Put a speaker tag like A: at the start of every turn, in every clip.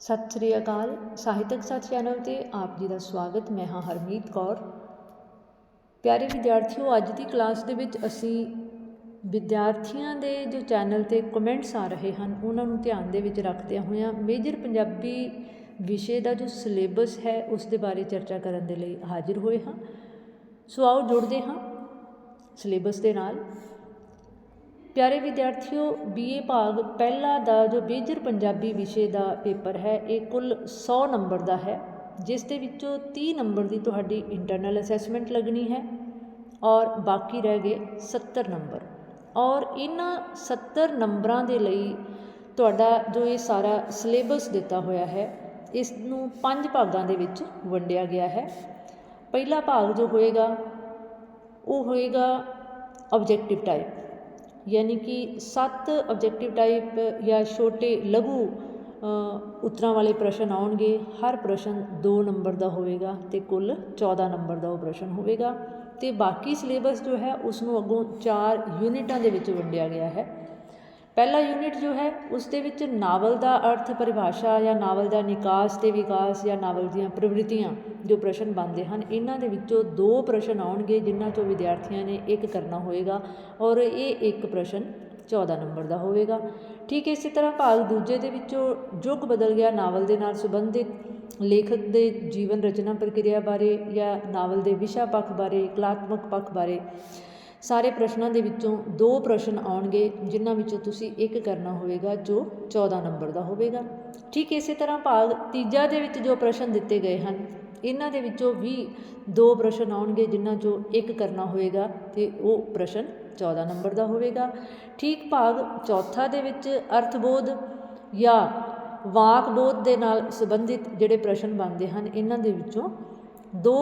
A: ਸਤਿ ਸ੍ਰੀ ਅਕਾਲ। ਸਾਹਿਤਕ ਸਾਥ ਚੈਨਲ 'ਤੇ ਆਪ ਜੀ ਦਾ ਸਵਾਗਤ। ਮੈਂ ਹਾਂ ਹਰਮੀਤ ਕੌਰ। ਪਿਆਰੇ ਵਿਦਿਆਰਥੀਓ, ਅੱਜ ਦੀ ਕਲਾਸ ਦੇ ਵਿੱਚ ਅਸੀਂ ਵਿਦਿਆਰਥੀਆਂ ਦੇ ਜੋ ਚੈਨਲ 'ਤੇ ਕਮੈਂਟਸ ਆ ਰਹੇ ਹਨ, ਉਹਨਾਂ ਨੂੰ ਧਿਆਨ ਦੇ ਵਿੱਚ ਰੱਖਦਿਆਂ ਹੋਇਆਂ ਮੇਜਰ ਪੰਜਾਬੀ ਵਿਸ਼ੇ ਦਾ ਜੋ ਸਿਲੇਬਸ ਹੈ, ਉਸ ਦੇ ਬਾਰੇ ਚਰਚਾ ਕਰਨ ਦੇ ਲਈ ਹਾਜ਼ਰ ਹੋਏ ਹਾਂ। ਸੋ ਆਓ ਜੁੜਦੇ ਹਾਂ ਸਿਲੇਬਸ ਦੇ ਨਾਲ। ਪਿਆਰੇ ਵਿਦਿਆਰਥੀਓ ਬੀਏ ਭਾਗ ਪਹਿਲਾ ਦਾ ਜੋ ਮੇਜਰ ਪੰਜਾਬੀ ਵਿਸ਼ੇ ਦਾ ਪੇਪਰ ਹੈ, ਇਹ ਕੁੱਲ 100 ਨੰਬਰ ਦਾ ਹੈ, ਜਿਸ ਦੇ ਵਿੱਚੋਂ 30 ਨੰਬਰ ਦੀ ਤੁਹਾਡੀ ਇੰਟਰਨਲ ਅਸੈਸਮੈਂਟ ਲੱਗਣੀ ਹੈ ਔਰ ਬਾਕੀ ਰਹਿ ਗਏ 70 ਨੰਬਰ। ਔਰ ਇਹਨਾਂ 70 ਨੰਬਰਾਂ ਦੇ ਲਈ ਤੁਹਾਡਾ ਜੋ ਇਹ ਸਾਰਾ ਸਿਲੇਬਸ ਦਿੱਤਾ ਹੋਇਆ ਹੈ ਇਸ ਨੂੰ ਪੰਜ ਭਾਗਾਂ ਦੇ ਵਿੱਚ ਵੰਡਿਆ ਗਿਆ ਹੈ। ਪਹਿਲਾ ਭਾਗ ਜੋ ਹੋਏਗਾ, ਉਹ ਹੋਏਗਾ ਆਬਜੈਕਟਿਵ ਟਾਈਪ ਯਾਨੀ ਕਿ ਸੱਤ ਆਬਜੈਕਟਿਵ ਟਾਈਪ ਜਾਂ ਛੋਟੇ ਲਘੂ ਉੱਤਰਾਂ ਵਾਲੇ ਪ੍ਰਸ਼ਨ ਆਉਣਗੇ। ਹਰ ਪ੍ਰਸ਼ਨ 2 ਨੰਬਰ ਦਾ ਹੋਵੇਗਾ ਤੇ ਕੁੱਲ 14 ਨੰਬਰ ਦਾ ਉਹ ਪ੍ਰਸ਼ਨ ਹੋਵੇਗਾ। ਤੇ ਬਾਕੀ ਸਿਲੇਬਸ ਜੋ ਹੈ ਉਸ ਨੂੰ ਅੱਗੋਂ 4 ਯੂਨਿਟਾਂ ਦੇ ਵਿੱਚ ਵੰਡਿਆ ਗਿਆ ਹੈ। ਪਹਿਲਾ ਯੂਨਿਟ ਜੋ ਹੈ, ਉਸ ਦੇ ਵਿੱਚ ਨਾਵਲ ਦਾ ਅਰਥ ਪਰਿਭਾਸ਼ਾ ਜਾਂ ਨਾਵਲ ਦਾ ਨਿਕਾਸ ਤੇ ਵਿਕਾਸ ਜਾਂ ਨਾਵਲ ਦੀਆਂ ਪ੍ਰਵਿਰਤੀਆਂ ਜੋ ਪ੍ਰਸ਼ਨ ਬਣਦੇ ਹਨ, ਇਹਨਾਂ ਦੇ ਵਿੱਚੋਂ ਦੋ ਪ੍ਰਸ਼ਨ ਆਉਣਗੇ, ਜਿਨ੍ਹਾਂ ਚੋਂ ਵਿਦਿਆਰਥੀਆਂ ਨੇ ਇੱਕ ਕਰਨਾ ਹੋਏਗਾ ਔਰ ਇਹ ਇੱਕ ਪ੍ਰਸ਼ਨ 14 ਨੰਬਰ ਦਾ ਹੋਵੇਗਾ। ਠੀਕ ਇਸੇ ਤਰ੍ਹਾਂ ਭਾਗ ਦੂਜੇ ਦੇ ਵਿੱਚੋਂ ਯੁੱਗ ਬਦਲ ਗਿਆ, ਨਾਵਲ ਦੇ ਨਾਲ ਸੰਬੰਧਿਤ ਲੇਖਕ ਦੇ ਜੀਵਨ ਰਚਨਾ ਪ੍ਰਕਿਰਿਆ ਬਾਰੇ ਜਾਂ ਨਾਵਲ ਦੇ ਵਿਸ਼ਾ ਪੱਖ ਬਾਰੇ, ਕਲਾਤਮਕ ਪੱਖ ਬਾਰੇ। ਸਾਰੇ ਪ੍ਰਸ਼ਨਾਂ ਦੇ ਵਿੱਚੋਂ ਦੋ ਪ੍ਰਸ਼ਨ ਆਉਣਗੇ, ਜਿਨ੍ਹਾਂ ਵਿੱਚੋਂ ਤੁਸੀਂ ਇੱਕ ਕਰਨਾ ਹੋਵੇਗਾ, ਜੋ 14 ਨੰਬਰ ਦਾ ਹੋਵੇਗਾ। ਠੀਕ ਇਸੇ ਤਰ੍ਹਾਂ ਭਾਗ ਤੀਜਾ ਦੇ ਵਿੱਚ ਜੋ ਪ੍ਰਸ਼ਨ ਦਿੱਤੇ ਗਏ ਹਨ, ਇਹਨਾਂ ਦੇ ਵਿੱਚੋਂ ਵੀ ਦੋ ਪ੍ਰਸ਼ਨ ਆਉਣਗੇ, ਜਿਨ੍ਹਾਂ ਚੋਂ ਇੱਕ ਕਰਨਾ ਹੋਵੇਗਾ ਤੇ ਉਹ ਪ੍ਰਸ਼ਨ 14 ਨੰਬਰ ਦਾ ਹੋਵੇਗਾ। ਠੀਕ ਭਾਗ ਚੌਥਾ ਦੇ ਵਿੱਚ ਅਰਥਬੋਧ ਜਾਂ ਵਾਕ ਬੋਧ ਦੇ ਨਾਲ ਸੰਬੰਧਿਤ ਜਿਹੜੇ ਪ੍ਰਸ਼ਨ ਬਣਦੇ ਹਨ, ਇਹਨਾਂ ਦੇ ਵਿੱਚੋਂ ਦੋ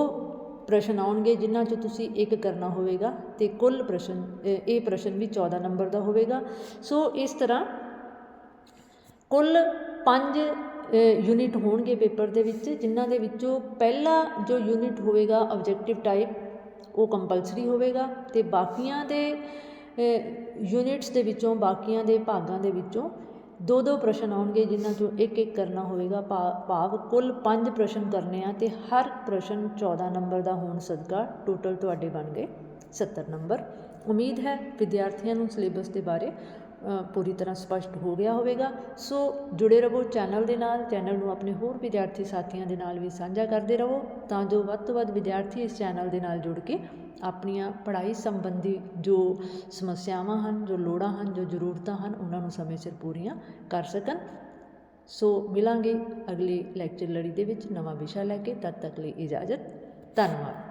A: ਪ੍ਰਸ਼ਨ ਆਉਣਗੇ, ਜਿਨ੍ਹਾਂ 'ਚ ਤੁਸੀਂ ਇੱਕ ਕਰਨਾ ਹੋਵੇਗਾ ਤੇ ਕੁੱਲ ਪ੍ਰਸ਼ਨ ਇਹ ਪ੍ਰਸ਼ਨ ਵੀ 14 ਨੰਬਰ ਦਾ ਹੋਵੇਗਾ। ਸੋ ਇਸ ਤਰ੍ਹਾਂ ਕੁੱਲ 5 ਯੂਨਿਟ ਹੋਣਗੇ ਪੇਪਰ ਦੇ ਵਿੱਚ, ਜਿਨ੍ਹਾਂ ਦੇ ਵਿੱਚੋਂ ਪਹਿਲਾ ਜੋ ਯੂਨਿਟ ਹੋਵੇਗਾ ਆਬਜੈਕਟਿਵ ਟਾਈਪ ਉਹ ਕੰਪਲਸਰੀ ਹੋਵੇਗਾ ਤੇ ਬਾਕੀਆਂ ਦੇ ਯੂਨਿਟਸ ਦੇ ਵਿੱਚੋਂ, ਬਾਕੀਆਂ ਦੇ ਭਾਗਾਂ ਦੇ ਵਿੱਚੋਂ ਦੋ ਦੋ ਪ੍ਰਸ਼ਨ ਆਉਣਗੇ, ਜਿਨ੍ਹਾਂ ਚੋਂ ਇੱਕ ਇੱਕ ਕਰਨਾ ਹੋਵੇਗਾ। ਭਾਵ ਕੁੱਲ 5 ਪ੍ਰਸ਼ਨ ਕਰਨੇ ਆ ਤੇ ਹਰ ਪ੍ਰਸ਼ਨ 14 ਨੰਬਰ ਦਾ ਹੋਣ ਸਦਕਾ ਟੋਟਲ ਤੁਹਾਡੇ ਬਣ ਗਏ 70 ਨੰਬਰ। ਉਮੀਦ ਹੈ ਵਿਦਿਆਰਥੀਆਂ ਨੂੰ ਸਿਲੇਬਸ ਦੇ ਬਾਰੇ ਪੂਰੀ ਤਰ੍ਹਾਂ ਸਪਸ਼ਟ ਹੋ ਗਿਆ ਹੋਵੇਗਾ। ਸੋ ਜੁੜੇ ਰਹੋ ਚੈਨਲ ਦੇ ਨਾਲ, ਚੈਨਲ ਨੂੰ ਆਪਣੇ ਹੋਰ ਵਿਦਿਆਰਥੀ ਸਾਥੀਆਂ ਦੇ ਨਾਲ ਵੀ ਸਾਂਝਾ ਕਰਦੇ ਰਹੋ, ਤਾਂ ਜੋ ਵੱਧ ਤੋਂ ਵੱਧ ਵਿਦਿਆਰਥੀ ਇਸ ਚੈਨਲ ਦੇ ਨਾਲ ਜੁੜ ਕੇ ਆਪਣੀਆਂ ਪੜ੍ਹਾਈ ਸੰਬੰਧੀ ਜੋ ਸਮੱਸਿਆਵਾਂ ਹਨ, ਜੋ ਲੋੜਾਂ ਹਨ, ਜੋ ਜ਼ਰੂਰਤਾਂ ਹਨ, ਉਹਨਾਂ ਨੂੰ ਸਮੇਂ ਸਿਰ ਪੂਰੀਆਂ ਕਰ ਸਕਣ। ਸੋ ਮਿਲਾਂਗੇ ਅਗਲੇ ਲੈਕਚਰ ਲੜੀ ਦੇ ਵਿੱਚ ਨਵਾਂ ਵਿਸ਼ਾ ਲੈ ਕੇ। ਤਦ ਤੱਕ ਲਈ ਇਜਾਜ਼ਤ। ਧੰਨਵਾਦ।